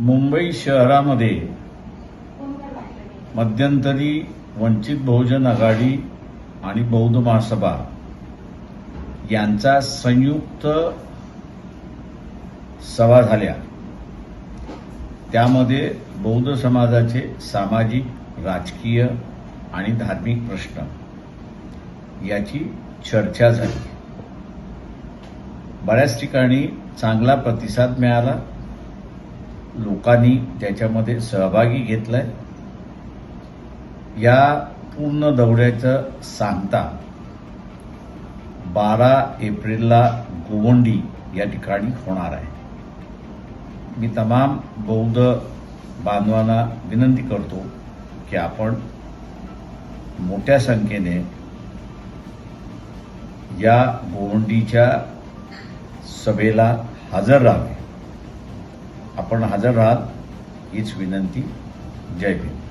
मुंबई शहरामध्ये मध्यंतरी वंचित बहुजन आघाडी आणि बौद्ध महासभा यांचा संयुक्त सभा झाल्या. त्यामध्ये बौद्ध समाजाचे सामाजिक राजकीय आणि धार्मिक प्रश्न याची चर्चा झाली. बऱ्याच ठिकाणी चांगला प्रतिसाद मिळाला. लोकांनी त्याच्यामध्ये सहभागी घेतलाय. या पूर्ण दौऱ्याचं सांगता बारा एप्रिलला गोवंडी या ठिकाणी होणार आहे. मी तमाम बौद्ध बांधवांना विनंती करतो की आपण मोठ्या संख्येने या गोवंडीच्या सभेला हजर राहावे. आपण हजर राहाल हीच विनंती. जय भीम.